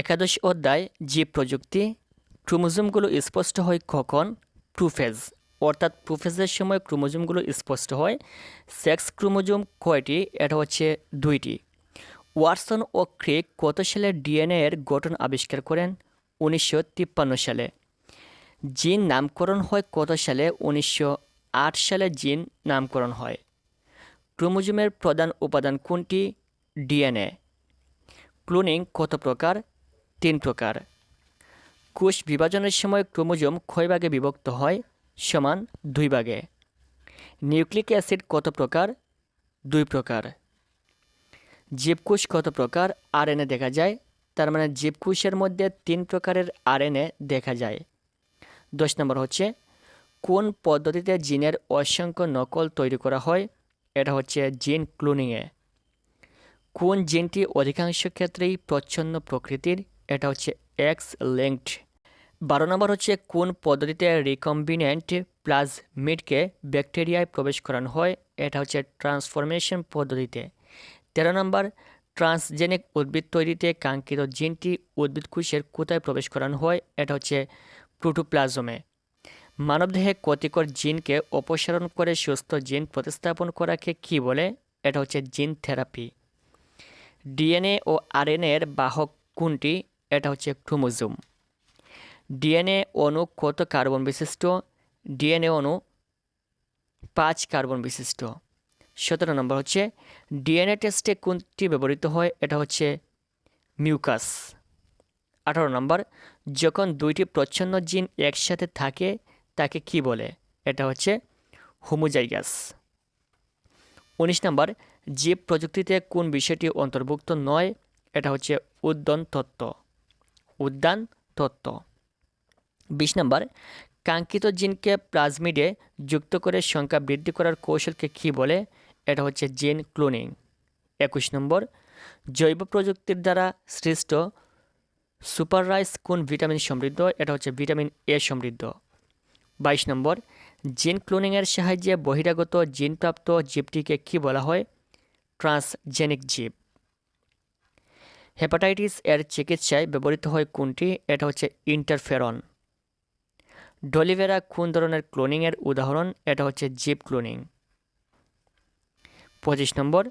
একাদশ অধ্যায় জীব প্রযুক্তি ক্রোমোজোমগুলো স্পষ্ট হয় কখন? প্রুফেজ। অর্থাৎ প্রুফেজের সময় ক্রোমোজোমগুলো স্পষ্ট হয়। সেক্স ক্রোমোজোম কয়টি? এটা হচ্ছে দুইটি। ওয়াটসন ও ক্রিক কত সালে ডিএনএ এর গঠন আবিষ্কার করেন? উনিশশো তিপ্পান্ন সালে। জিন নামকরণ হয় কত সালে? উনিশশো আট সালে জিন নামকরণ হয়। ক্রোমোজোমের প্রধান উপাদান কোনটি? ডিএনএ। ক্লোনিং কত প্রকার? তিন প্রকার। কোষ বিভাজনের সময় ক্রোমোজোম কয় ভাগে বিভক্ত হয়, সমান দুই ভাগে। নিউক্লিক অ্যাসিড কত প্রকার? দুই প্রকার। জীবকোষ কত প্রকার? আরএনএ দেখা যায়। তার মানে জীবকোষের মধ্যে তিন প্রকারের আরএনএ দেখা যায়। দশ নম্বর হচ্ছে, কোন পদ্ধতিতে জিনের অসংখ্য নকল তৈরি করা হয়? এটা হচ্ছে জিন ক্লোনিংয়ে। কোন জিনটি অধিকাংশ ক্ষেত্রেই প্রচ্ছন্ন প্রকৃতির এটা হচ্ছে এক্স লিঙ্কড বারো নম্বর হচ্ছে কোন পদ্ধতিতে রিকম্বিনেন্ট প্লাজমিডকে ব্যাকটেরিয়ায় প্রবেশ করানো হয়, এটা হচ্ছে ট্রান্সফরমেশন পদ্ধতিতে। তেরো নম্বর ট্রান্সজেনিক উদ্ভিদ তৈরিতে কাঙ্ক্ষিত জিনটি উদ্ভিদ কোষের কোথায় প্রবেশ করানো হয়, এটা হচ্ছে প্রোটোপ্লাজমে মানবদেহে ক্ষতিকর জিনকে অপসারণ করে সুস্থ জিন প্রতিস্থাপন করাকে কী বলে, এটা হচ্ছে জিন থেরাপি ডিএনএ ও আরএনএ এর বাহক কোনটি এটা হচ্ছে ক্রোমোজোম। ডিএনএ অণু কত কার্বন বিশিষ্ট? ডিএনএ অণু পাঁচ কার্বন বিশিষ্ট। সতেরো নম্বর হচ্ছে, ডিএনএ টেস্টে কোনটি ব্যবহৃত হয়? এটা হচ্ছে মিউকাস। আঠারো নম্বর, যখন দুইটি প্রচ্ছন্ন জিন একসাথে থাকে, তাকে কি বলে? এটা হচ্ছে হোমোজাইগাস। উনিশ নম্বর, জীব প্রযুক্তিতে কোন বিষয়টি অন্তর্ভুক্ত নয়? এটা হচ্ছে উদ্যান তত্ত্ব উদ্যান তত্ত্ব। বিশ নম্বর, কাঙ্ক্ষিত জিনকে প্লাজমিডে যুক্ত করে সংখ্যা বৃদ্ধি করার কৌশলকে কী বলে? এটা হচ্ছে জিন ক্লোনিং। একুশ নম্বর, জৈব প্রযুক্তির দ্বারা সৃষ্ট সুপার রাইস কোন ভিটামিন সমৃদ্ধ? এটা হচ্ছে ভিটামিন এ সমৃদ্ধ। বাইশ নম্বর, জিন ক্লোনিংয়ের সাহায্যে বহিরাগত জিনপ্রাপ্ত জীবটিকে কী বলা হয়? ট্রান্সজেনিক জীব। হেপাটাইটিস এর চিকিৎসায় ব্যবহৃত হয় কোনটি? এটা হচ্ছে ইন্টারফেরন। ডলিভেরা কোন ধরনের ক্লোনিংয়ের উদাহরণ? এটা হচ্ছে জীব ক্লোনিং। পঁচিশ নম্বর,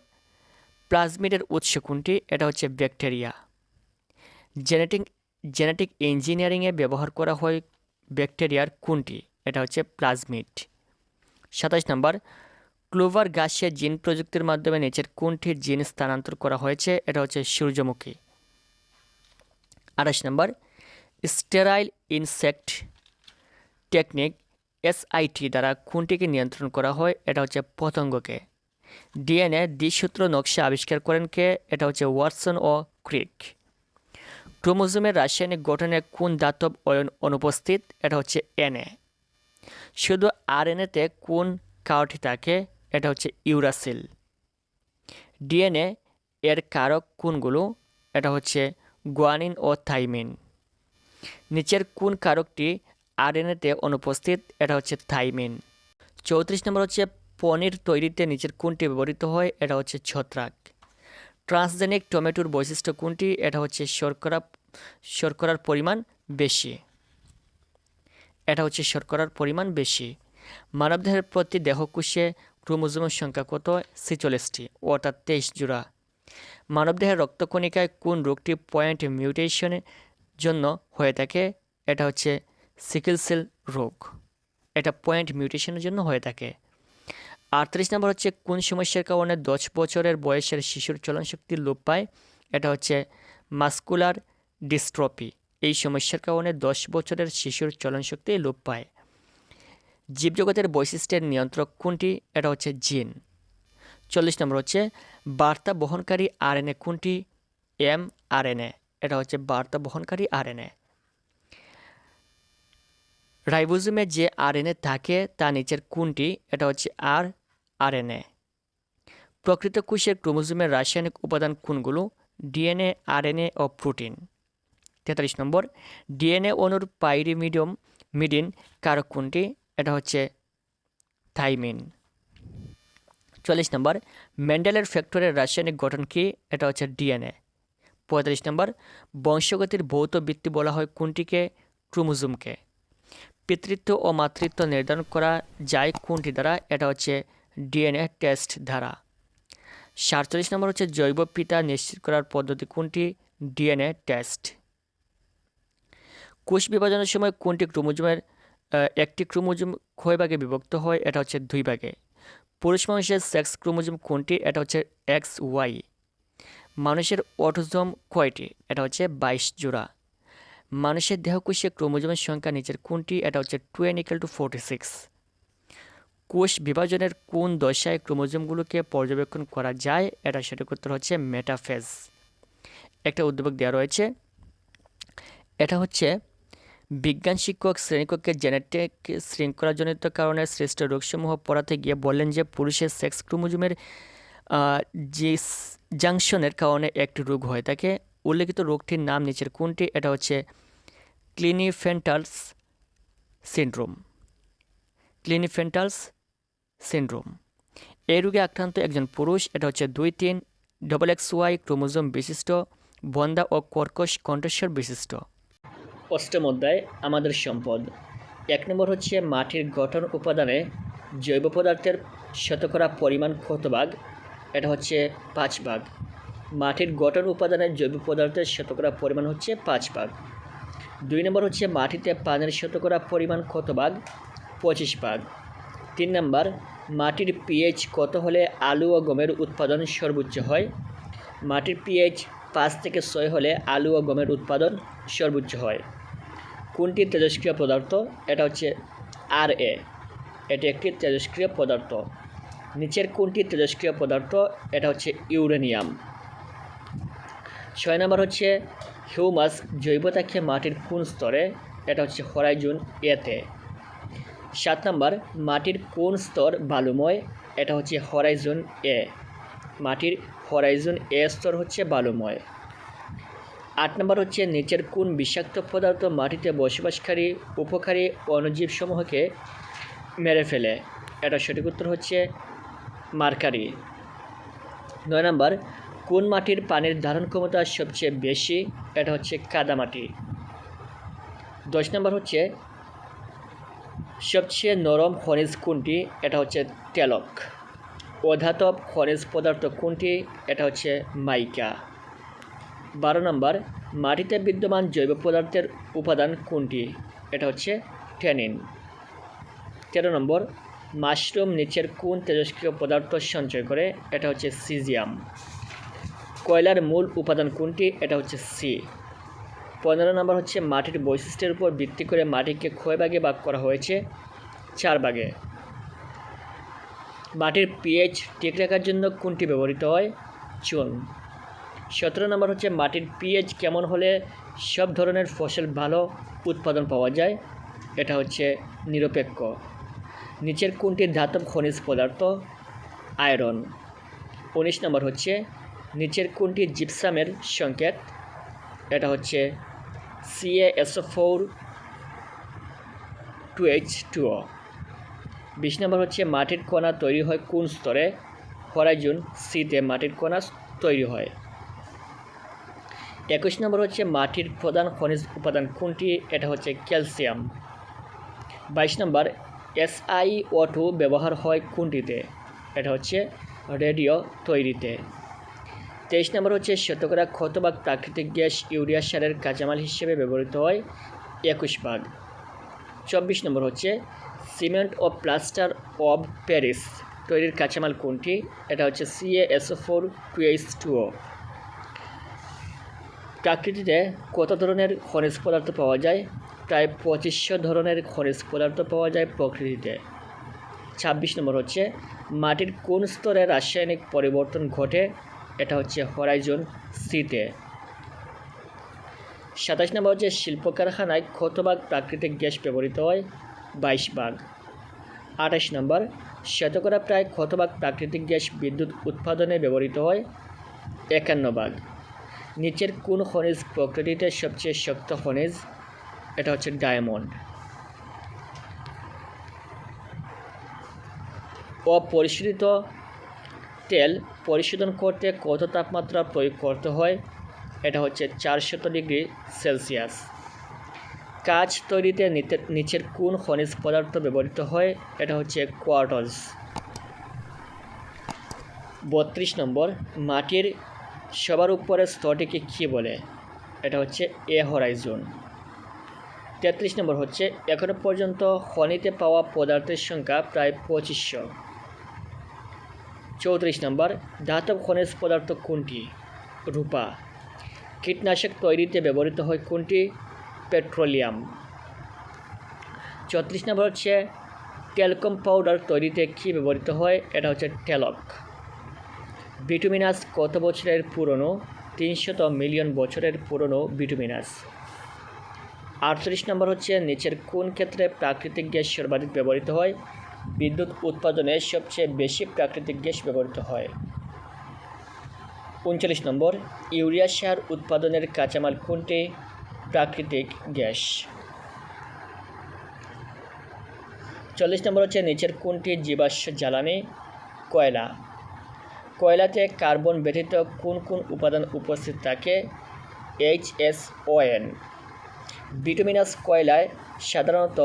প্লাজমিডের উৎস কোনটি? এটা হচ্ছে ব্যাকটেরিয়া। জেনেটিক জেনেটিক ইঞ্জিনিয়ারিংয়ে ব্যবহার করা হয় ব্যাকটেরিয়ার কোনটি? এটা হচ্ছে প্লাজমিড। সাতাশ নম্বর ক্লোভার গাছে জিন প্রযুক্তির মাধ্যমে নিচের কোনটি জিন স্থানান্তর করা হয়েছে। এটা হচ্ছে সূর্যমুখী। আঠাশ number, sterile insect technique SIT দ্বারা কোনটিকে নিয়ন্ত্রণ করা হয়। এটা হচ্ছে পতঙ্গকে। ডিএনএ দ্বিসূত্র নকশা আবিষ্কার করেন কে? এটা হচ্ছে ওয়াটসন ও ক্রিক। ক্রোমোজোমের রাসায়নিক গঠনে কোন দাতব অয়ন অনুপস্থিত? এটা হচ্ছে এনএ শুধু আরএনএতে কোন কারটি থাকে? এটা হচ্ছে ইউরাসিল। ডিএনএ এর কারক কোনগুলো? এটা হচ্ছে গুয়ানিন ও থাইমিন। নিচের কোন কারকটি আরএনএতে অনুপস্থিত? এটা হচ্ছে থাইমিন। চৌত্রিশ নম্বর হচ্ছে পনির তৈরিতে নিচের কোনটি ব্যবহৃত হয়? এটা হচ্ছে ছত্রাক। ট্রান্সজেনিক টমেটোর বৈশিষ্ট্য কোনটি? এটা হচ্ছে শর্করা, শর্করার পরিমাণ বেশি। এটা হচ্ছে শর্করার পরিমাণ বেশি। মানবদেহের প্রতি দেহকোষে ক্রোমোজোমের সংখ্যা কত? ছিচল্লিশটি। অর্থাৎ তেইশ জোড়া। মানবদেহের রক্তকণিকায় কোন রোগটি পয়েন্ট মিউটেশনের জন্য হয়ে থাকে? এটা হচ্ছে সিকেল সেল রোগ। এটা পয়েন্ট মিউটেশনের জন্য হয়ে থাকে। আটত্রিশ নম্বর হচ্ছে কোন সমস্যার কারণে দশ বছরের বয়সের শিশুর চলনশক্তি লোপ পায়? এটা হচ্ছে মাস্কুলার ডিস্ট্রপি এই সমস্যার কারণে দশ বছরের শিশুর চলনশক্তি লোপ পায়। জীবজগতের বৈশিষ্ট্যের নিয়ন্ত্রক কোনটি? এটা হচ্ছে জিন। চল্লিশ নম্বর হচ্ছে বার্তা বহনকারী আর আরএনএ কোনটি? M R RNA. এটা হচ্ছে বার্তা বহনকারী আর আরএনএ। রাইবোজোমে যে আর আরএনএ থাকে, তা নিচের কোনটি? এটা হচ্ছে আর আর আরএনএ। প্রকৃত কোষের ক্রোমোজোমের রাসায়নিক উপাদান কোনগুলো? ডিএনএ আর আরএনএ ও প্রোটিন। তেতাল্লিশ নম্বর, ডিএনএ অনুর পাইরিমিডিয়াম, মিডিন কারক কোনটি? এটা হচ্ছে থাইমিন। চল্লিশ নম্বর, ম্যান্ডেলের ফ্যাক্টরের রাসায়নিক গঠন কি? এটা হচ্ছে ডিএনএ। পঁয়তাল্লিশ নম্বর, বংশগতির ভৌত বৃত্তি বলা হয় কোনটিকে? ক্রোমোজোমকে। পিতৃত্ব ও মাতৃত্ব নির্ধারণ করা যায় কোনটি দ্বারা? এটা হচ্ছে ডিএনএ টেস্ট দ্বারা। সাতচল্লিশ নম্বর হচ্ছে জৈব পিতা নিশ্চিত করার পদ্ধতি কোনটি? DNA test. কোষ বিভাজনের সময় কোনটি ক্রোমোজোমের একটি ক্রোমোজোম কয় ভাগে বিভক্ত হয়, এটা হচ্ছে দুই ভাগে। পুরুষ মানুষের সেক্স ক্রোমোজোম কোনটি? এটা হচ্ছে এক্স ওয়াই। মানুষের অটোজোম কয়টি এটা হচ্ছে বাইশ জোড়া। মানুষের দেহকোষে ক্রোমোজোমের সংখ্যা নিচের কোনটি? এটা হচ্ছে two n equal to forty six. কোষ বিভাজনের কোন দশায় ক্রোমোজোমগুলোকে পর্যবেক্ষণ করা যায়? এটা সঠিক উত্তর হচ্ছে মেটাফেজ। একটা উদ্যোগ দেওয়া রয়েছে। এটা হচ্ছে বিজ্ঞান শিক্ষক শ্রেণীকক্ষে জেনেটিক শৃঙ্খলাজনিত কারণে সৃষ্ট রোগসমূহ পড়াতে গিয়ে বললেন যে, পুরুষের সেক্স ক্রোমোজোমের যে জাংশনের কারণে একটি রোগ হয়। তাকে উল্লেখিত রোগটির নাম নিচের কোনটি? এটা হচ্ছে ক্লিনিফেন্টালস সিন্ড্রোম ক্লিনিফেন্টালস সিন্ড্রোম এই রোগে আক্রান্ত একজন পুরুষ, এটা হচ্ছে দুই তিন ডবল এক্স ওয়াই ক্রোমোজোম বিশিষ্ট, বন্দা ও কর্কশ কণ্ঠস্বর বিশিষ্ট। অষ্টম অধ্যায়, আমাদের সম্পদ। এক নম্বর হচ্ছে মাটির গঠন উপাদানে জৈব পদার্থের শতকরা পরিমাণ কত ভাগ? এটা হচ্ছে পাঁচ ভাগ। মাটির গঠন উপাদানের জৈব পদার্থের শতকরা পরিমাণ হচ্ছে পাঁচ ভাগ। দুই নম্বর হচ্ছে মাটিতে পানির শতকরা পরিমাণ কত ভাগ? পঁচিশ ভাগ। তিন নম্বর, মাটির পিএইচ কত হলে আলু ও গমের উৎপাদন সর্বোচ্চ হয়? মাটির পিএইচ পাঁচ থেকে ছয় হলে আলু ও গমের উৎপাদন সর্বোচ্চ হয়। কোনটি তেজস্ক্রিয় পদার্থ? এটা হচ্ছে আর এ এটি একটি তেজস্ক্রিয় পদার্থ। নিচের কোনটি তেজস্ক্রিয় পদার্থ? এটা হচ্ছে ইউরেনিয়াম। ছয় নম্বর হচ্ছে হিউমাস জৈব থাকে মাটির কোন স্তরে? এটা হচ্ছে হরাইজুন এতে। সাত নম্বর, মাটির কোন স্তর বালুময়? এটা হচ্ছে হরাইজুন এ। মাটির হরাইজুন এ স্তর হচ্ছে বালুময়। আট নম্বর হচ্ছে নিচের কোন বিষাক্ত পদার্থ মাটিতে বসবাসকারী উপকারী অণুজীবসমূহকে মেরে ফেলে? এটা সঠিক উত্তর হচ্ছে মার্কারি। নয় নম্বর, কোন মাটির পানির ধারণ ক্ষমতা সবচেয়ে বেশি? এটা হচ্ছে কাদামাটি দশ নম্বর হচ্ছে সবচেয়ে নরম খনিজ কোনটি? এটা হচ্ছে তেলক। অধাতব খনিজ পদার্থ কোনটি? এটা হচ্ছে মাইকা। বারো নম্বর, মাটিতে বিদ্যমান জৈব পদার্থের উপাদান কোনটি? এটা হচ্ছে ট্যানিন। তেরো নম্বর, মাশরুম নিচের কোন তেজস্ক্রিয় পদার্থ সঞ্চয় করে? এটা হচ্ছে সিজিয়াম। কয়লার মূল উপাদান কোনটি? এটা হচ্ছে সি। পনেরো নম্বর হচ্ছে মাটির বৈশিষ্ট্যের উপর ভিত্তি করে মাটিকে ক্ষয় ভাগে ভাগ করা হয়েছে? চার ভাগে। মাটির পিএইচ ঠিক রাখার জন্য কোনটি ব্যবহৃত হয়? চুন। সতেরো নম্বর হচ্ছে মাটির পিএইচ কেমন হলে সব ধরনের ফসল ভালো উৎপাদন পাওয়া যায়? এটা হচ্ছে নিরপেক্ষ। নিচের কোনটি ধাতব খনিজ পদার্থ? আয়রন। উনিশ নম্বর হচ্ছে নিচের কোনটি জিপসামের সংকেত? এটা হচ্ছে CASO four two H two O বিশ নম্বর হচ্ছে মাটির কণা তৈরি হয় কোন স্তরে? হরাইজুন সিতে মাটির কণা তৈরি হয়। একুশ নম্বর হচ্ছে মাটির প্রধান খনিজ উপাদান কোনটি? এটা হচ্ছে ক্যালসিয়াম। বাইশ নম্বর এসআই ও টু ব্যবহার হয় কোনটিতে? এটা হচ্ছে রেডিও তৈরিতে। তেইশ নম্বর হচ্ছে শতকরা ক্ষত ভাগ প্রাকৃতিক গ্যাস ইউরিয়া সারের কাঁচামাল হিসেবে ব্যবহৃত হয় একুশ ভাগ। চব্বিশ নম্বর হচ্ছে সিমেন্ট ও প্লাস্টার অব প্যারিস। তৈরির কাঁচামাল কোনটি? এটা হচ্ছে CASO four two H two O প্রাকৃতিতে কত ধরনের খনিজ পদার্থ পাওয়া যায়? প্রায় পঁচিশশো ধরনের খনিজ পদার্থ পাওয়া যায় প্রকৃতিতে। ছাব্বিশ নম্বর হচ্ছে, মাটির কোন স্তরে রাসায়নিক পরিবর্তন ঘটে? এটা হচ্ছে হরাইজন সিতে সাতাশ নম্বর হচ্ছে শিল্প কারখানায় কত ভাগ প্রাকৃতিক গ্যাস ব্যবহৃত হয়? বাইশ ভাগ। আঠাশ নম্বর, শতকরা প্রায় কত ভাগ প্রাকৃতিক গ্যাস বিদ্যুৎ উৎপাদনে ব্যবহৃত হয়? একান্ন ভাগ। নিচের কোন খনিজ প্রকৃতিতে সবচেয়ে শক্ত খনিজ? এটা হচ্ছে ডায়মন্ড। অপরিশোধিত তেল পরিশোধন করতে কত তাপমাত্রা প্রয়োগ করতে হয়? এটা হচ্ছে চারশত ডিগ্রি সেলসিয়াস। কাঁচ তৈরিতে নিচের কোন খনিজ পদার্থ ব্যবহৃত হয়? এটা হচ্ছে কোয়ার্টজ বত্রিশ নম্বর, মাটির সবার উপরের স্তরটিকে কী বলে? এটা হচ্ছে এ হরাইজোন তেত্রিশ নম্বর হচ্ছে এখনও পর্যন্ত খনিতে পাওয়া পদার্থের সংখ্যা প্রায় পঁচিশশো। চৌত্রিশ নম্বর, ধাতব খনিজ পদার্থ কোনটি? রূপা। কীটনাশক তৈরিতে ব্যবহৃত হয় কোনটি? পেট্রোলিয়াম। চৌত্রিশ নম্বর হচ্ছে, টেলকম পাউডার তৈরিতে কী ব্যবহৃত হয়? এটা হচ্ছে টেলক। বিটুমিনাস কত বছরের পুরনো? তিনশত মিলিয়ন বছরের পুরনো বিটুমিনাস। আটচল্লিশ নম্বর হচ্ছে, নিচের কোন ক্ষেত্রে প্রাকৃতিক গ্যাস সর্বাধিক ব্যবহৃত হয়? বিদ্যুৎ উৎপাদনে সবচেয়ে বেশি প্রাকৃতিক গ্যাস ব্যবহৃত হয়। উনচল্লিশ নম্বর, ইউরিয়া সার উৎপাদনের কাঁচামাল কোনটি? প্রাকৃতিক গ্যাস। চল্লিশ নম্বর হচ্ছে, নিচের কোনটি জীবাশ্ম জ্বালানি? কয়লা। কয়লাতে কার্বন ব্যতীত কোন কোন উপাদান উপস্থিত থাকে? H S O N bituminous কয়লায় সাধারণত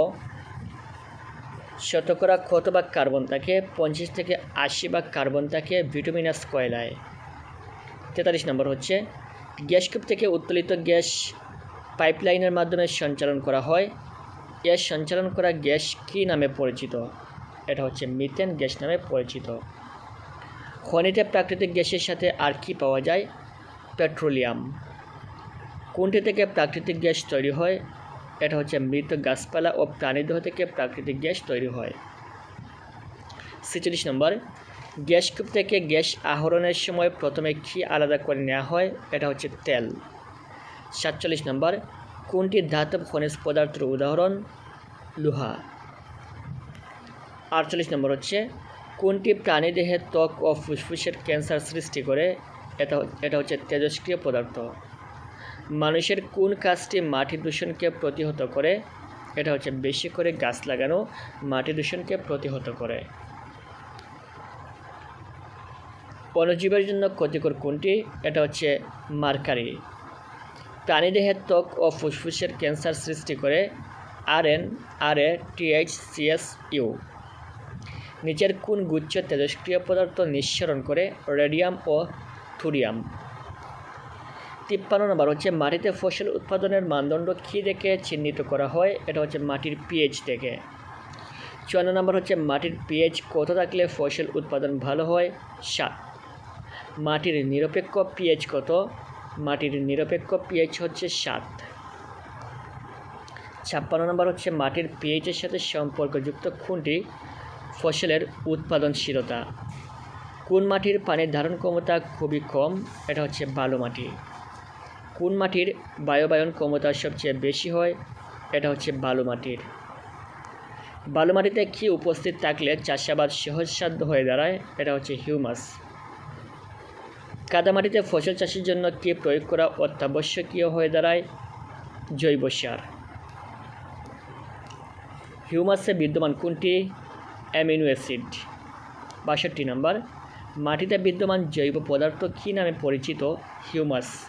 শতকরা কত ভাগ কার্বন থাকে? পঞ্চাশ থেকে আশি ভাগ কার্বন থাকে ভিটামিনাস কয়লায়। তেতাল্লিশ নম্বর হচ্ছে, গ্যাস কূপ থেকে উত্তোলিত গ্যাস পাইপলাইনের মাধ্যমে সঞ্চালন করা হয়। এর সঞ্চালন করা গ্যাস কী নামে পরিচিত? এটা হচ্ছে মিথেন গ্যাস নামে পরিচিত। খনিতে প্রাকৃতিক গ্যাসের সাথে আর কি পাওয়া যায়? পেট্রোলিয়াম। কোনটি থেকে প্রাকৃতিক গ্যাস তৈরি হয়? এটা হচ্ছে মৃত গাছপালা ও প্রাণীদেহ থেকে প্রাকৃতিক গ্যাস তৈরি হয়। ছেচল্লিশ নম্বর, গ্যাস কূপ থেকে গ্যাস আহরণের সময় প্রথমে কী আলাদা করে নেওয়া হয়? এটা হচ্ছে তেল। সাতচল্লিশ নম্বর, কোনটি ধাতব খনিজ পদার্থের উদাহরণ? লোহা। আটচল্লিশ নম্বর হচ্ছে কোনটি প্রাণীদেহে ত্বক ও ফুসফুসের ক্যান্সার সৃষ্টি করে? এটা এটা হচ্ছে তেজস্ক্রিয় পদার্থ। মানুষের কোন কাজটি মাটি দূষণকে প্রতিহত করে? এটা হচ্ছে বেশি করে গাছ লাগানো মাটি দূষণকে প্রতিহত করে। অণুজীবের জন্য ক্ষতিকর কোনটি? এটা হচ্ছে মার্কারি। প্রাণীদেহের ত্বক ও ফুসফুসের ক্যান্সার সৃষ্টি করে। R N R A TH CS U. নিচের কোন গুচ্ছ তেজস্ক্রিয় পদার্থ নিঃসরণ করে রেডিয়াম ও থুরিয়াম? তিপ্পান্ন নম্বর, হচ্ছে মাটিতে ফসল উৎপাদনের মানদণ্ড কী দেখে চিহ্নিত করা হয়? এটা হচ্ছে মাটির পিএইচ থেকে। চুয়ান্ন নম্বর, হচ্ছে মাটির পিএইচ কত থাকলে ফসল উৎপাদন ভালো হয়? সাত। মাটির নিরপেক্ষ পিএইচ কত? মাটির নিরপেক্ষ পিএইচ হচ্ছে সাত। ছাপ্পান্ন নম্বর, হচ্ছে মাটির পিএইচের সাথে সম্পর্কযুক্ত কোনটি? ফসলের উৎপাদনশীলতা। কোন মাটির পানির ধারণ ক্ষমতা খুবই কম, এটা হচ্ছে বালু মাটি। কোন মাটির বায়ুবায়ন ক্ষমতা সবচেয়ে বেশি হয়, এটা হচ্ছে বালু মাটির। বালু মাটিতে কী উপস্থিত থাকলে চাষাবাদ সহজসাধ্য হয়ে দাঁড়ায়, এটা হচ্ছে হিউমাস। কাদামাটিতে ফসল চাষের জন্য কী প্রয়োগ করা অত্যাবশ্যকীয় হয়ে দাঁড়ায়, জৈব সার। হিউমাসে বিদ্যমান কোনটি? Amino acid. বাষট্টি নম্বর, মাটিতে বিদ্যমান জৈব পদার্থ কী নামে পরিচিত? হিউমাস।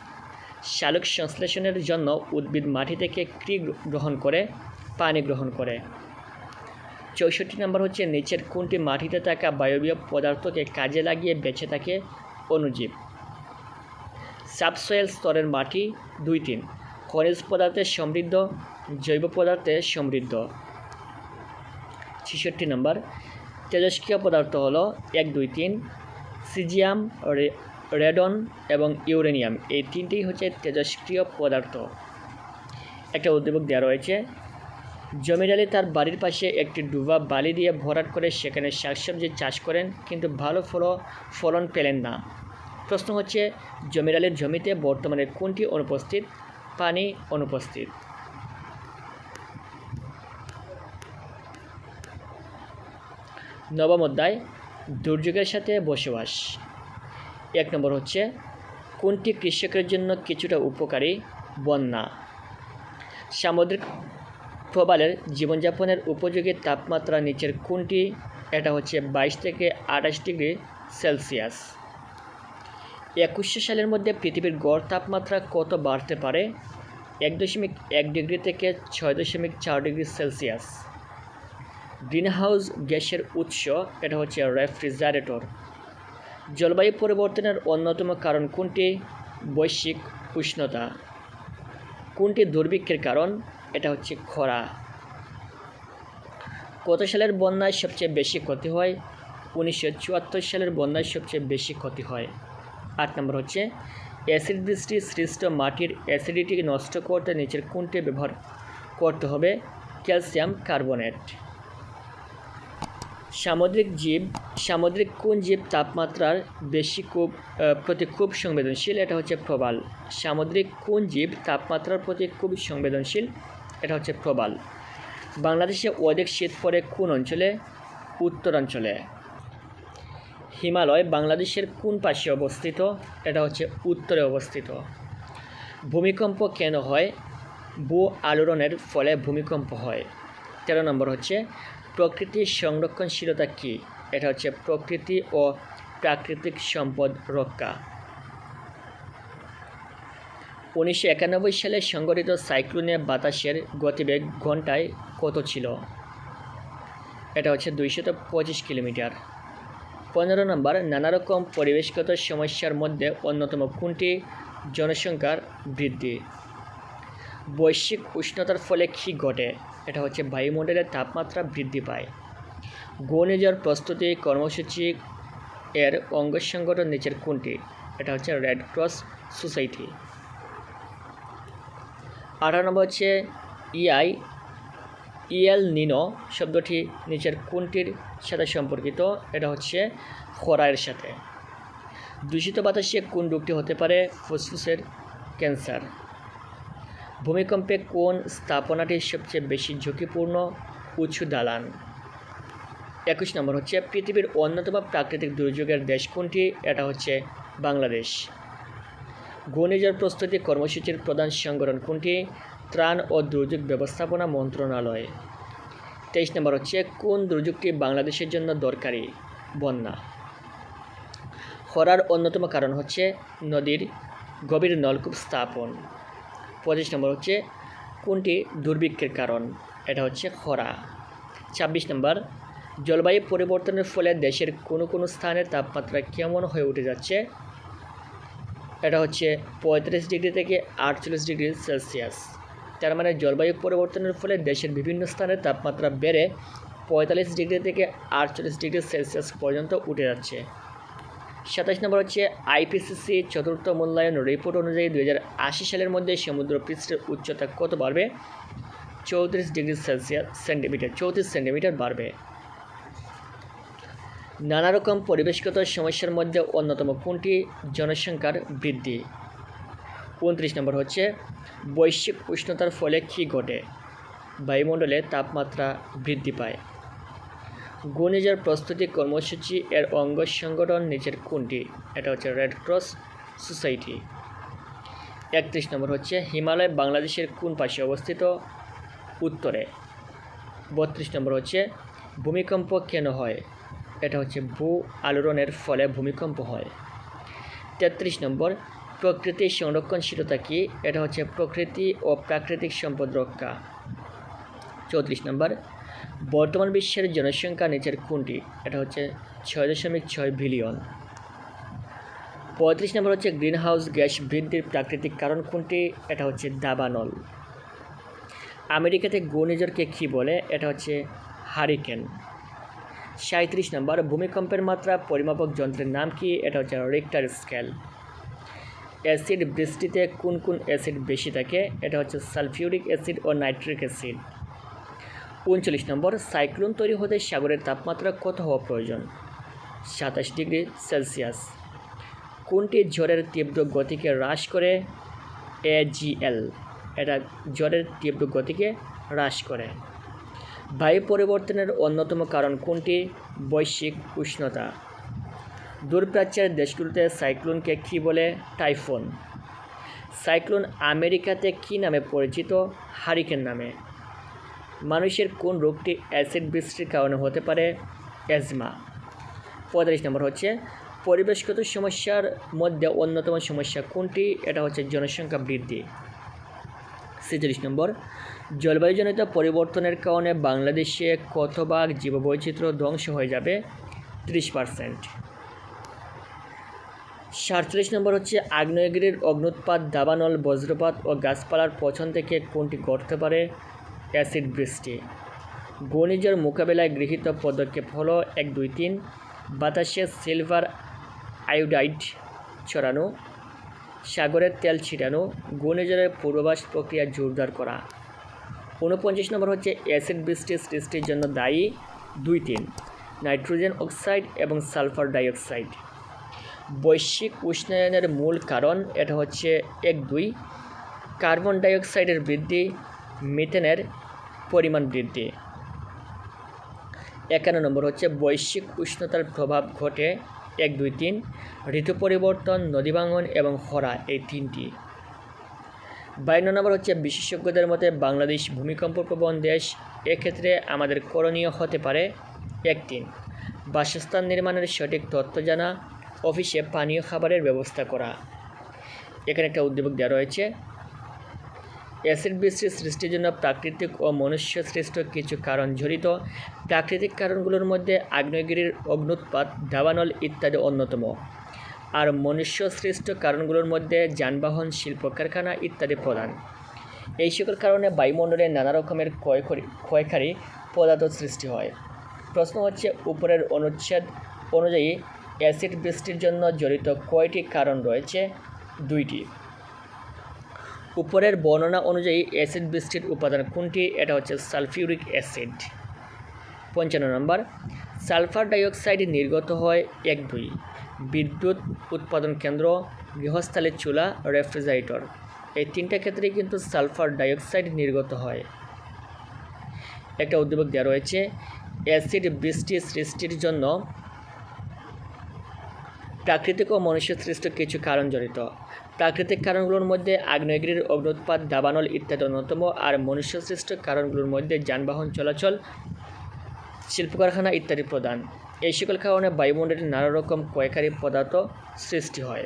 শালক সংশ্লেষণের জন্য উদ্ভিদ মাটি থেকে ক্রি গ্রহণ করে? পানি গ্রহণ করে। চৌষট্টি নম্বর হচ্ছে, নিচের কোনটি মাটিতে থাকা বায়বীয় পদার্থকে কাজে লাগিয়ে বেঁচে থাকে? অণুজীব। সাবসয়েল স্তরের মাটি দুই তিন। খনিজ পদার্থে সমৃদ্ধ, জৈব পদার্থে সমৃদ্ধ। ছেষট্টি নম্বর। তেজস্ক্রিয় পদার্থ হল এক, দুই, তিন, সিজিয়াম রেডন এবং ইউরেনিয়াম। এই তিনটেই হচ্ছে তেজস্ক্রিয় পদার্থ। একটা উদ্দীপক দেওয়া রয়েছে। জমিদারি তার বাড়ির পাশে একটি ডুবা বালি দিয়ে ভরাট করে সেখানে শাকসবজি চাষ করেন, কিন্তু ভালো ফল, ফলন পেলেন না। প্রশ্ন হচ্ছে জমিদারের জমিতে বর্তমানে কোনটি অনুপস্থিত? পানি অনুপস্থিত। নবম অধ্যায়, দুর্যোগের সাথে বসবাস। এক নম্বর হচ্ছে, কোনটি কৃষকের জন্য কিছুটা উপকারী? বন্যা। সামুদ্রিক প্রবালের জীবনযাপনের উপযোগী তাপমাত্রা নিচের কোনটি? এটা হচ্ছে বাইশ থেকে আঠাশ ডিগ্রি সেলসিয়াস। একুশশো সালের মধ্যে পৃথিবীর গড় তাপমাত্রা কত বাড়তে পারে? এক দশমিক এক ডিগ্রি থেকে ছয় দশমিক চার ডিগ্রি সেলসিয়াস। গ্রিনহাউস গ্যাসের উৎস, এটা হচ্ছে রেফ্রিজারেটর। জলবায়ু পরিবর্তনের অন্যতম কারণ কোনটি? বৈশ্বিক উষ্ণতা। কোনটি দুর্ভিক্ষের কারণ? এটা হচ্ছে খরা। কত সালের বন্যায় সবচেয়ে বেশি ক্ষতি হয়? উনিশশো চুয়াত্তর সালের বন্যায় সবচেয়ে বেশি ক্ষতি হয়। আট নম্বর হচ্ছে, অ্যাসিড বৃষ্টি সৃষ্ট মাটির অ্যাসিডিটি নষ্ট করতে নিচের কোনটি ব্যবহার করতে হবে? Calcium carbonate. সামুদ্রিক জীব, সামুদ্রিক কোন জীব তাপমাত্রার বেশি খুব প্রতি খুব সংবেদনশীল? এটা হচ্ছে প্রবাল। সামুদ্রিক কোন জীব তাপমাত্রার প্রতি খুব সংবেদনশীল? এটা হচ্ছে প্রবাল। বাংলাদেশে অধিক শীত পড়ে কোন অঞ্চলে? উত্তরাঞ্চলে। হিমালয় বাংলাদেশের কোন পাশে অবস্থিত? এটা হচ্ছে উত্তরে অবস্থিত। ভূমিকম্প কেন হয়? ভূ আলোড়নের ফলে ভূমিকম্প হয়। তেরো নম্বর হচ্ছে প্রকৃতির সংরক্ষণশীলতা কী? এটা হচ্ছে প্রকৃতি ও প্রাকৃতিক সম্পদ রক্ষা। উনিশশো একানব্বই সালে সংগঠিত সাইক্লোনে বাতাসের গতিবেগ ঘন্টায় কত ছিল? এটা হচ্ছে দুইশত পঁচিশ কিলোমিটার। পনেরো নম্বর, নানারকম পরিবেশগত সমস্যার মধ্যে অন্যতম কোনটি? জনসংখ্যার বৃদ্ধি। বৈশ্বিক উষ্ণতার ফলে কী ঘটে? এটা হচ্ছে বায়ুমণ্ডলের তাপমাত্রা বৃদ্ধি পায়। ঘূর্ণিঝড় প্রস্তুতি কর্মসূচি এর অঙ্গ সংগঠন নিচের কোনটি? এটা হচ্ছে রেড ক্রস সোসাইটি আঠারো নম্বর হচ্ছে ইআই ইএল নিনো শব্দটি নিচের কোনটির সাথে সম্পর্কিত? এটা হচ্ছে খরায়ের সাথে। দূষিত বাতাসে কোন রোগটি হতে পারে? ফুসফুসের ক্যান্সার। ভূমিকম্পে কোন স্থাপনাটি সবচেয়ে বেশি ঝুঁকিপূর্ণ? উঁচু দালান। একুশ নম্বর হচ্ছে, পৃথিবীর অন্যতম প্রাকৃতিক দুর্যোগের দেশ কোনটি? এটা হচ্ছে বাংলাদেশ। ঘূর্ণিঝড় প্রস্তুতি কর্মসূচির প্রধান সংগঠন কোনটি? ত্রাণ ও দুর্যোগ ব্যবস্থাপনা মন্ত্রণালয়। তেইশ নম্বর হচ্ছে, কোন দুর্যোগটি বাংলাদেশের জন্য দরকারি? বন্যা। খরার অন্যতম কারণ হচ্ছে নদীর গভীর নলকূপ স্থাপন। পঁচিশ নম্বর হচ্ছে কোনটি দুর্ভিক্ষের কারণ? এটা হচ্ছে খরা। ছাব্বিশ নম্বর, জলবায়ু পরিবর্তনের ফলে দেশের কোনো কোনো স্থানের তাপমাত্রা কেমন হয়ে উঠে যাচ্ছে? এটা হচ্ছে পঁয়ত্রিশ ডিগ্রি থেকে আটচল্লিশ ডিগ্রি সেলসিয়াস। তার মানে জলবায়ু পরিবর্তনের ফলে দেশের বিভিন্ন স্থানের তাপমাত্রা বেড়ে পঁয়তাল্লিশ ডিগ্রি থেকে আটচল্লিশ ডিগ্রি সেলসিয়াস পর্যন্ত উঠে যাচ্ছে। সাতাশ নম্বর হচ্ছে আইপিসিসি চতুর্থ মূল্যায়ন রিপোর্ট অনুযায়ী দু হাজার আশি সালের মধ্যে সমুদ্রপৃষ্ঠের উচ্চতা কত বাড়বে? চৌত্রিশ ডিগ্রি সেলসিয়াস সেন্টিমিটার, চৌত্রিশ সেন্টিমিটার বাড়বে। নানা রকম পরিবেশগত সমস্যার মধ্যে অন্যতম কোনটি? জনসংখ্যার বৃদ্ধি। উনত্রিশ নম্বর হচ্ছে বৈশ্বিক উষ্ণতার ফলে কী ঘটে? বায়ুমণ্ডলে তাপমাত্রা বৃদ্ধি পায়। ঘূর্ণিঝড় প্রস্তুতি কর্মসূচি এর অঙ্গ সংগঠন নিচের কোনটি? এটা হচ্ছে রেড ক্রস সোসাইটি একত্রিশ নম্বর হচ্ছে হিমালয় বাংলাদেশের কোন পাশে অবস্থিত? উত্তরে। বত্রিশ নম্বর হচ্ছে ভূমিকম্প কেন হয়? এটা হচ্ছে ভূ আলোড়নের ফলে ভূমিকম্প হয়। তেত্রিশ নম্বর প্রকৃতির সংরক্ষণশীলতা কী? এটা হচ্ছে প্রকৃতি ও প্রাকৃতিক সম্পদ রক্ষা। চৌত্রিশ নম্বর বর্তমান বিশ্বের জনসংখ্যা নিচের কোনটি? এটা হচ্ছে ছয় দশমিক ছয় বিলিয়ন। পঁয়ত্রিশ নম্বর হচ্ছে গ্রিনহাউস গ্যাস বৃদ্ধির প্রাকৃতিক কারণ কোনটি? এটা হচ্ছে দাবানল। আমেরিকাতে ঘূর্ণিঝড়কে কী বলে? এটা হচ্ছে হারিকেন। সাঁত্রিশ নম্বর, ভূমিকম্পের মাত্রা পরিমাপক যন্ত্রের নাম কি? এটা হচ্ছে রিক্টার স্কেল। অ্যাসিড বৃষ্টিতে কোন কোন অ্যাসিড বেশি থাকে? এটা হচ্ছে সালফিউরিক অ্যাসিড ও নাইট্রিক অ্যাসিড। উনচল্লিশ নম্বর, সাইক্লোন তৈরি হতে সাগরের তাপমাত্রা কত হওয়া প্রয়োজন? সাতাশ ডিগ্রি সেলসিয়াস। কোনটি ঝড়ের তীব্র গতিকে হ্রাস করে? এজিএল এটা ঝড়ের তীব্র গতিকে হ্রাস করে। বায়ু পরিবর্তনের অন্যতম কারণ কোনটি? বৈশ্বিক উষ্ণতা। দূরপ্রাচ্যের দেশগুলোতে সাইক্লোনকে কী বলে? টাইফোন। সাইক্লোন আমেরিকাতে কী নামে পরিচিত? হারিকেন নামে। মানুষের কোন রোগটি অ্যাসিড বৃষ্টির কারণে হতে পারে? অ্যাজমা পঁয়তাল্লিশ নম্বর হচ্ছে, পরিবেশগত সমস্যার মধ্যে অন্যতম সমস্যা কোনটি? এটা হচ্ছে জনসংখ্যা বৃদ্ধি। ছেচল্লিশ নম্বর, জলবায়ুজনিত পরিবর্তনের কারণে বাংলাদেশে কত ভাগ জীববৈচিত্র্য ধ্বংস হয়ে যাবে? ত্রিশ পার্সেন্ট সাতচল্লিশ নম্বর হচ্ছে, আগ্নেয়গিরির অগ্নুৎপাত, দাবানল, বজ্রপাত ও গাছপালার পছন থেকে কোনটি ঘটতে পারে? অ্যাসিড বৃষ্টি। ঘূর্ণিঝড় মোকাবেলায় গৃহীত পদক্ষেপ হলো এক, দুই, তিন, বাতাসে সিলভার আয়োডাইড ছড়ানো, সাগরের তেল ছিটানো, ঘূর্ণিঝড়ের পূর্বাভাস প্রক্রিয়া জোরদার করা। ঊনপঞ্চাশ নম্বর হচ্ছে অ্যাসিড বৃষ্টির সৃষ্টির জন্য দায়ী, দুই, তিন, নাইট্রোজেন অক্সাইড এবং সালফার ডাইঅক্সাইড। বৈশ্বিক উষ্ণায়নের মূল কারণ এটা হচ্ছে এক, দুই, কার্বন ডাইঅক্সাইডের বৃদ্ধি মিথেনের পরিমাণ বৃদ্ধি। একান্ন নম্বর হচ্ছে বৈশ্বিক উষ্ণতার প্রভাব ঘটে এক, দুই, তিন, ঋতু পরিবর্তন, নদী ভাঙন এবং খরা এই তিনটি। বাইন্ন নম্বর হচ্ছে বিশেষজ্ঞদের মতে বাংলাদেশ ভূমিকম্প প্রবণ দেশ, এক্ষেত্রে আমাদের করণীয় হতে পারে এক, তিন। বাসস্থান নির্মাণের সঠিক তথ্য জানা, অফিসে পানীয় খাবারের ব্যবস্থা করা। এখানে একটা উদ্যোগ দেওয়া রয়েছে। অ্যাসিড বৃষ্টির সৃষ্টির জন্য প্রাকৃতিক ও মনুষ্য সৃষ্ট কিছু কারণ জড়িত। প্রাকৃতিক কারণগুলোর মধ্যে আগ্নেয়গিরির অগ্নুৎপাত দাবানল ইত্যাদি অন্যতম। আর মনুষ্য সৃষ্ট কারণগুলোর মধ্যে যানবাহন শিল্প কারখানা ইত্যাদি প্রধান। এই সকল কারণে বায়ুমণ্ডলে নানা রকমের ক্ষয়ক্ষরি ক্ষয়কারী পদার্থ সৃষ্টি হয়। প্রশ্ন হচ্ছে, উপরের অনুচ্ছেদ অনুযায়ী অ্যাসিড বৃষ্টির জন্য জড়িত কয়টি কারণ রয়েছে? দুইটি। উপরের বর্ণনা অনুযায়ী অ্যাসিড বৃষ্টির উপাদান কোনটি? এটা হচ্ছে সালফিউরিক অ্যাসিড। পঞ্চান্ন নম্বর, সালফার ডাইঅক্সাইড নির্গত হয় এক দুই। বিদ্যুৎ উৎপাদন কেন্দ্র গৃহস্থালির চুলা, রেফ্রিজারেটর। এই তিনটা ক্ষেত্রেই কিন্তু সালফার ডাইঅক্সাইড নির্গত হয়। একটা উদ্দীপক দেওয়া রয়েছে, অ্যাসিড বৃষ্টি সৃষ্টির জন্য প্রাকৃতিক ও মনুষ্য সৃষ্ট কিছু কারণ জড়িত। প্রাকৃতিক কারণগুলোর মধ্যে আগ্নেয়গিরির অগ্নুৎপাত দাবানল ইত্যাদি অন্যতম আর মনুষ্য সৃষ্ট কারণগুলোর মধ্যে যানবাহন চলাচল শিল্প কারখানা ইত্যাদি প্রদান এই সকল কারণে বায়ুমণ্ডলে নানা রকম ক্ষয়কারী পদার্থ সৃষ্টি হয়।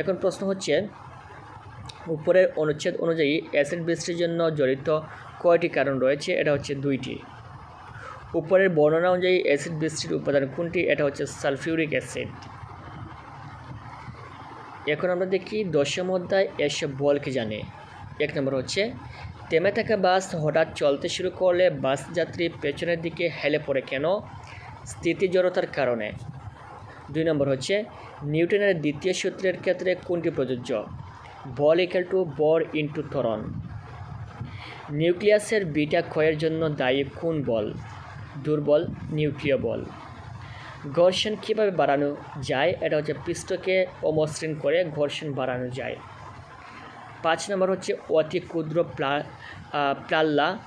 এখন প্রশ্ন হচ্ছে, উপরের অনুচ্ছেদ অনুযায়ী অ্যাসিড বৃষ্টির জন্য জড়িত কয়টি কারণ রয়েছে? এটা হচ্ছে দুইটি। উপরের বর্ণনা অনুযায়ী অ্যাসিড বৃষ্টির উপাদান কোনটি? এটা হচ্ছে সালফিউরিক অ্যাসিড। এখন আমরা দেখি দশম অধ্যায় এসব বলকে জানে। এক নম্বর হচ্ছে, থেমে থাকা বাস হঠাৎ চলতে শুরু করলে বাস যাত্রী পেছনের দিকে হেলে পড়ে কেন? স্থিতি জড়তার কারণে। দুই নম্বর হচ্ছে, নিউটনের দ্বিতীয় সূত্রের ক্ষেত্রে কোনটি প্রযোজ্য? বল ইকাল টু বর ইন্টু ত্বরণ। নিউক্লিয়াসের বিটা ক্ষয়ের জন্য দায়ী কোন বল? দুর্বল নিউক্লিয় বল। ঘর্ষণ কীভাবে বাড়ানো যায়? এটা হচ্ছে পৃষ্ঠকে অমসৃণ করে ঘর্ষণ বাড়ানো যায়। পাঁচ নম্বর হচ্ছে অতি ক্ষুদ্র প্লা আহ, পাল্লা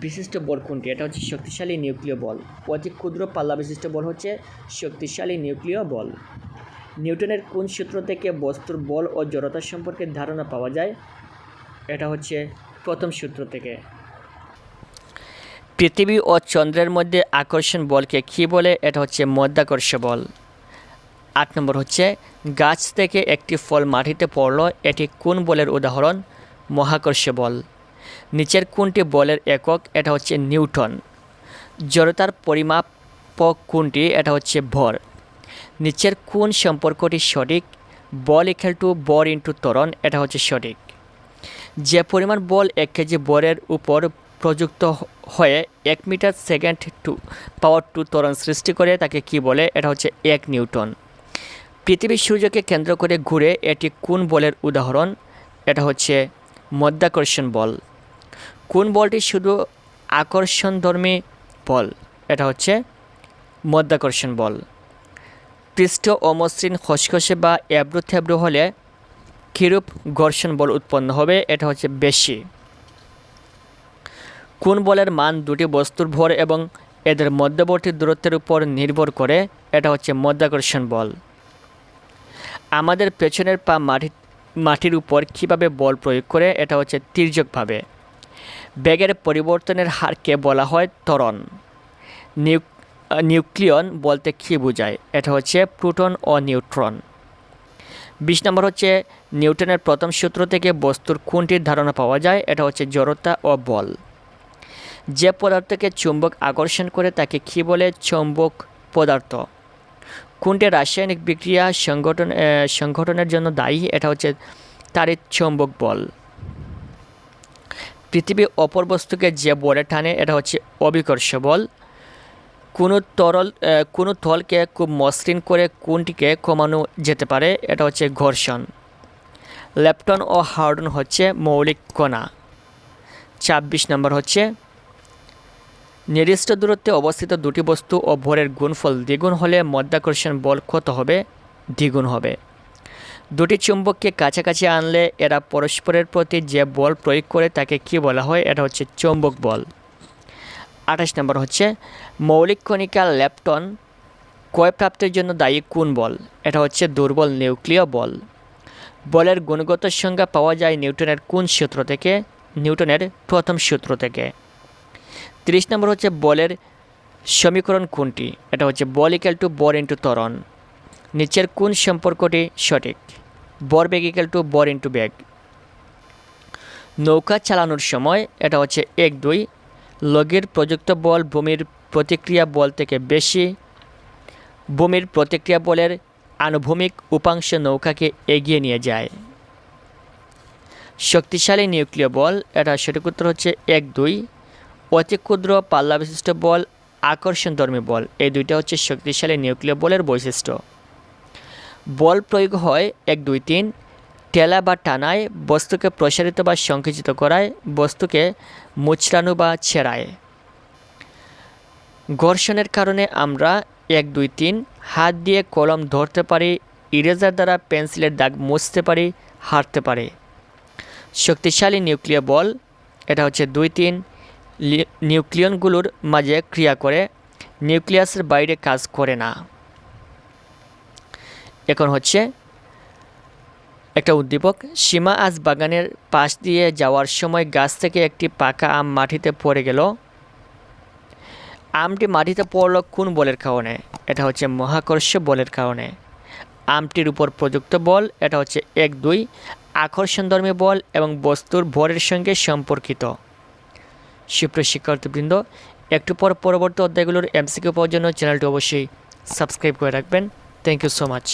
বিশিষ্ট বল কোনটি? এটা হচ্ছে শক্তিশালী নিউক্লিয় বল। অতি ক্ষুদ্র পাল্লা বিশিষ্ট বল হচ্ছে শক্তিশালী নিউক্লিয় বল। নিউটনের কোন সূত্র থেকে বস্তুর বল ও জড়তা সম্পর্কে ধারণা পাওয়া যায়? এটা হচ্ছে প্রথম সূত্র থেকে। পৃথিবী ও চন্দ্রের মধ্যে আকর্ষণ বলকে কী বলে? এটা হচ্ছে মধ্যাকর্ষ বল। আট নম্বর হচ্ছে, গাছ থেকে একটি ফল মাটিতে পড়ল, এটি কোন বলের উদাহরণ? মহাকর্ষ বল। নিচের কোনটি বলের একক? এটা হচ্ছে নিউটন। জড়তার পরিমাপক কোনটি? এটা হচ্ছে ভর। নিচের কোন সম্পর্কটি সঠিক? বল ইকাল টু বর ইন্টু ত্বরণ, এটা হচ্ছে সঠিক। যে পরিমাণ বল এক কেজি বরের উপর প্রযুক্ত হয়ে এক metre second to power two ত্বরণ সৃষ্টি করে তাকে কি বলে? এটা হচ্ছে এক নিউটন। পৃথিবীর সূর্যকে কেন্দ্র করে ঘুরে এটি কোন বলের উদাহরণ? এটা হচ্ছে মধ্যাকর্ষণ বল। কোন বলটি শুধু আকর্ষণধর্মী বল? এটা হচ্ছে মধ্যাকর্ষণ বল। পৃষ্ঠ অমসৃণ খসখসে বা এবড়ো থেবড়ো হলে কিরূপ ঘর্ষণ বল উৎপন্ন হবে? এটা হচ্ছে বেশি। কোন বলের মান দুটি বস্তুর ভর এবং এদের মধ্যবর্তী দূরত্বের উপর নির্ভর করে, এটা হচ্ছে মধ্যাকর্ষণ বল। আমাদের পেছনের পা মাটি, মাটির উপর কীভাবে বল প্রয়োগ করে, এটা হচ্ছে তির্যকভাবে। বেগের পরিবর্তনের হারকে বলা হয় ত্বরণ। নিউ, নিউক্লিয়ন বলতে কী বোঝায়? এটা হচ্ছে প্রোটন ও নিউট্রন। বিশ নম্বর হচ্ছে নিউটনের প্রথম সূত্র থেকে বস্তুর কোনটির ধারণা পাওয়া যায়? এটা হচ্ছে জড়তা ও বল। যে পদার্থকে চুম্বক আকর্ষণ করে তাকে কী বলে চৌম্বক পদার্থ? কোনটি রাসায়নিক বিক্রিয়া সংগঠন সংগঠনের জন্য দায়ী? এটা হচ্ছে তারই চৌম্বক বল। পৃথিবী অপর বস্তুকে যে বলে টানে, এটা হচ্ছে অবিকর্ষ বল। কোনো তরল কোনো তলকে খুব মসৃণ করে কোনটিকে কমানো যেতে পারে, এটা হচ্ছে ঘর্ষণ। লেপটন ও হার্ডন হচ্ছে মৌলিক কণা। ছাব্বিশ নম্বর হচ্ছে নির্দিষ্ট দূরত্বে অবস্থিত দুটি বস্তু ও ভরের গুণফল দ্বিগুণ হলে মধ্যাকর্ষণ বল কত হবে? দ্বিগুণ হবে। দুটি চুম্বককে কাছাকাছি আনলে এরা পরস্পরের প্রতি যে বল প্রয়োগ করে তাকে কি বলা হয়? এটা হচ্ছে চৌম্বক বল। আঠাশ নম্বর হচ্ছে, মৌলিক কণিকা ল্যাপটন ক্ষয়প্রাপ্তির জন্য দায়ী কোন বল? এটা হচ্ছে দুর্বল নিউক্লিয় বল। বলের গুণগত সংজ্ঞা পাওয়া যায় নিউটনের কোন সূত্র থেকে? নিউটনের প্রথম সূত্র থেকে। তিরিশ নম্বর হচ্ছে বলের সমীকরণ কোনটি? এটা হচ্ছে বল ইকাল টু বর ইন্টু ত্বরণ। নিচের কোন সম্পর্কটি সঠিক? বর বেগ ইকাল টু বর ইন্টু বেগ। নৌকা চালানোর সময় এটা হচ্ছে এক দুই। লগের প্রযুক্ত বল ভূমির প্রতিক্রিয়া বল থেকে বেশি। ভূমির প্রতিক্রিয়া বলের আনুভূমিক উপাংশ নৌকাকে এগিয়ে নিয়ে যায়। শক্তিশালী নিউক্লিয় বল, এটা সঠিক উত্তর হচ্ছে এক দুই। অতি ক্ষুদ্র পাল্লা বিশিষ্ট বল আকর্ষণধর্মী বল। এই দুইটা হচ্ছে শক্তিশালী নিউক্লিয় বলের বৈশিষ্ট্য। বল প্রয়োগ হয় এক, দুই, তিন টেলা বা টানায়, বস্তুকে প্রসারিত বা সংকুচিত করায়, বস্তুকে মুচড়ানো বা ছেঁড়ায়। ঘর্ষণের কারণে আমরা এক, দুই, তিন, হাত দিয়ে কলম ধরতে পারি, ইরেজার দ্বারা পেন্সিলের দাগ মুছতে পারি, হাঁটতে পারি। শক্তিশালী নিউক্লিয় বল, এটা হচ্ছে দুই, তিন নিউক্লিয়নগুলোর মাঝে ক্রিয়া করে, নিউক্লিয়াসের বাইরে কাজ করে না। এখন হচ্ছে, একটা উদ্দীপক, সীমা আজ বাগানের পাশ দিয়ে যাওয়ার সময় গাছ থেকে একটি পাকা আম মাটিতে পড়ে গেল। আমটি মাটিতে পড়ল কোন বলের কারণে? এটা হচ্ছে মহাকর্ষ বলের কারণে। আমটির উপর প্রযুক্ত বল, এটা হচ্ছে এক দুই, আকর্ষণধর্মী বল এবং বস্তুর ভরের সঙ্গে সম্পর্কিত। সুপ্রিয় শিক্ষার্থীবৃন্দ, একটু পর পরবর্তী অধ্যায়গুলোর এমসিকিউ পাওয়ার জন্য চ্যানেলটি অবশ্যই সাবস্ক্রাইব করে রাখবেন। Thank you so much